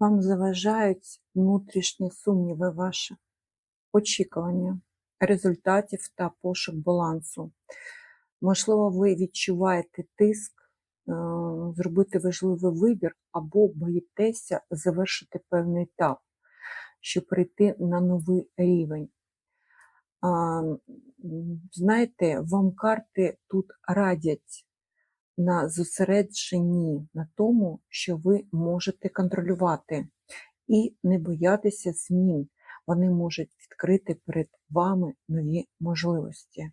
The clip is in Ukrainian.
Вам заважають внутрішні сумніви ваші, очікування результатів та пошук балансу. Можливо, ви відчуваєте тиск е, зробити важливий вибір або боїтеся завершити певний етап, щоб перейти на новий рівень. Знаєте, вам карти тут радять на зосередженні на тому, що ви можете контролювати, і не боятися змін. Вони можуть відкрити перед вами нові можливості.